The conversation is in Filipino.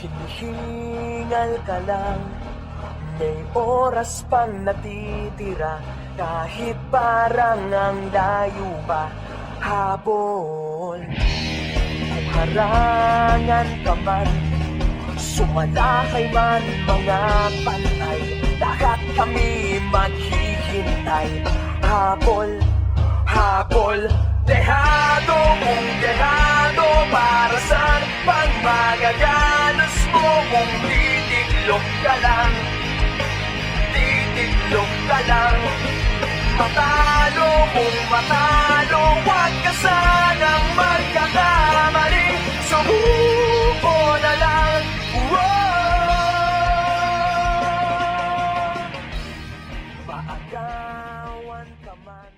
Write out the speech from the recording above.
Maghingal ka lang. May oras pang natitira. Kahit parang ang layo pa Habol. Kung harangan ka man Sumalakay man mga pantay Lahat kami maghihintay. Habol, habol. Dehado kung dehado Para saan pang magaganas mo Kung titiklop ka lang Titiklop ka lang. Matalo kung matalo Huwag ka sanang magkakamali. Sumuko na lang Whoa! Paagawan ka man